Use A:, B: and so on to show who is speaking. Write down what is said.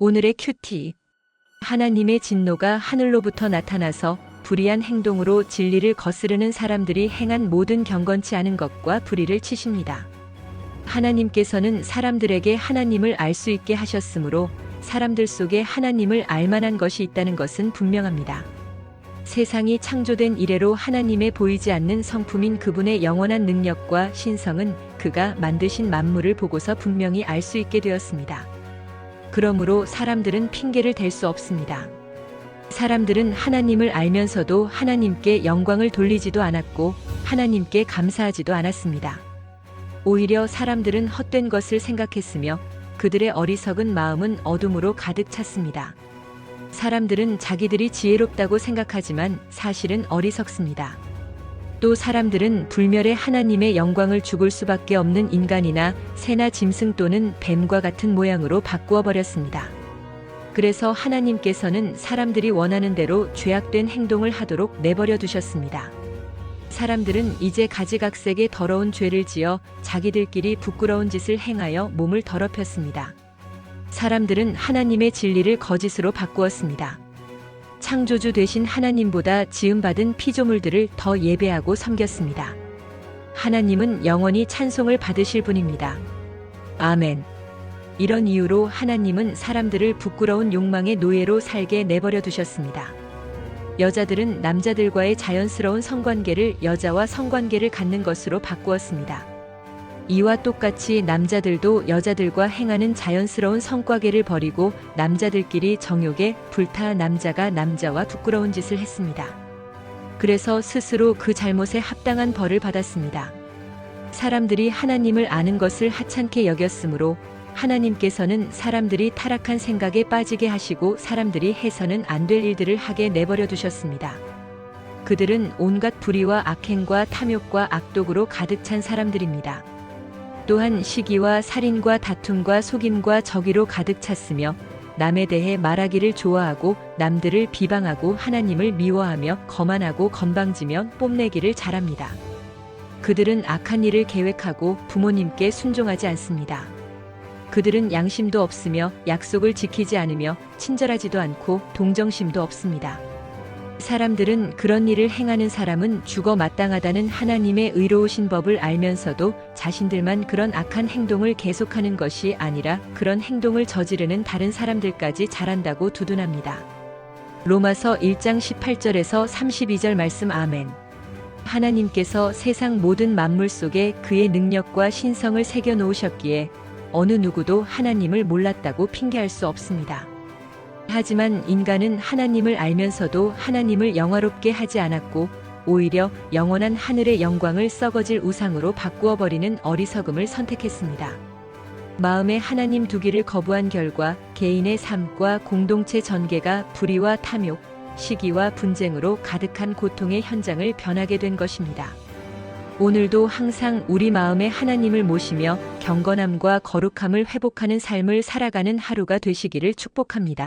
A: 오늘의 큐티. 하나님의 진노가 하늘로부터 나타나서 불의한 행동으로 진리를 거스르는 사람들이 행한 모든 경건치 않은 것과 불의를 치십니다. 하나님께서는 사람들에게 하나님을 알 수 있게 하셨으므로 사람들 속에 하나님을 알만한 것이 있다는 것은 분명합니다. 세상이 창조된 이래로 하나님의 보이지 않는 성품인 그분의 영원한 능력과 신성은 그가 만드신 만물을 보고서 분명히 알 수 있게 되었습니다. 그러므로 사람들은 핑계를 댈 수 없습니다. 사람들은 하나님을 알면서도 하나님께 영광을 돌리지도 않았고 하나님께 감사하지도 않았습니다. 오히려 사람들은 헛된 것을 생각했으며 그들의 어리석은 마음은 어둠으로 가득 찼습니다. 사람들은 자기들이 지혜롭다고 생각하지만 사실은 어리석습니다. 또 사람들은 불멸의 하나님의 영광을 죽을 수밖에 없는 인간이나 새나 짐승 또는 뱀과 같은 모양으로 바꾸어 버렸습니다. 그래서 하나님께서는 사람들이 원하는 대로 죄악된 행동을 하도록 내버려 두셨습니다. 사람들은 이제 가지각색의 더러운 죄를 지어 자기들끼리 부끄러운 짓을 행하여 몸을 더럽혔습니다. 사람들은 하나님의 진리를 거짓으로 바꾸었습니다. 창조주 되신 하나님보다 지음받은 피조물들을 더 예배하고 섬겼습니다. 하나님은 영원히 찬송을 받으실 분입니다. 아멘. 이런 이유로 하나님은 사람들을 부끄러운 욕망의 노예로 살게 내버려 두셨습니다. 여자들은 남자들과의 자연스러운 성관계를 여자와 성관계를 갖는 것으로 바꾸었습니다. 이와 똑같이 남자들도 여자들과 행하는 자연스러운 성관계를 버리고 남자들끼리 정욕에 불타 남자가 남자와 부끄러운 짓을 했습니다. 그래서 스스로 그 잘못에 합당한 벌을 받았습니다. 사람들이 하나님을 아는 것을 하찮게 여겼으므로 하나님께서는 사람들이 타락한 생각에 빠지게 하시고 사람들이 해서는 안 될 일들을 하게 내버려 두셨습니다. 그들은 온갖 불의와 악행과 탐욕과 악독으로 가득 찬 사람들입니다. 또한 시기와 살인과 다툼과 속임과 저기로 가득 찼으며 남에 대해 말하기를 좋아하고 남들을 비방하고 하나님을 미워하며 거만하고 건방지며 뽐내기를 잘합니다. 그들은 악한 일을 계획하고 부모님께 순종하지 않습니다. 그들은 양심도 없으며 약속을 지키지 않으며 친절하지도 않고 동정심도 없습니다. 사람들은 그런 일을 행하는 사람은 죽어 마땅하다는 하나님의 의로우신 법을 알면서도 자신들만 그런 악한 행동을 계속하는 것이 아니라 그런 행동을 저지르는 다른 사람들까지 잘한다고 두둔합니다. 로마서 1장 18절에서 32절 말씀 아멘. 하나님께서 세상 모든 만물 속에 그의 능력과 신성을 새겨 놓으셨기에 어느 누구도 하나님을 몰랐다고 핑계할 수 없습니다. 하지만 인간은 하나님을 알면서도 하나님을 영화롭게 하지 않았고 오히려 영원한 하늘의 영광을 썩어질 우상으로 바꾸어 버리는 어리석음을 선택했습니다. 마음에 하나님 두기를 거부한 결과 개인의 삶과 공동체 전개가 불의와 탐욕, 시기와 분쟁으로 가득한 고통의 현장을 변하게 된 것입니다. 오늘도 항상 우리 마음에 하나님을 모시며 경건함과 거룩함을 회복하는 삶을 살아가는 하루가 되시기를 축복합니다.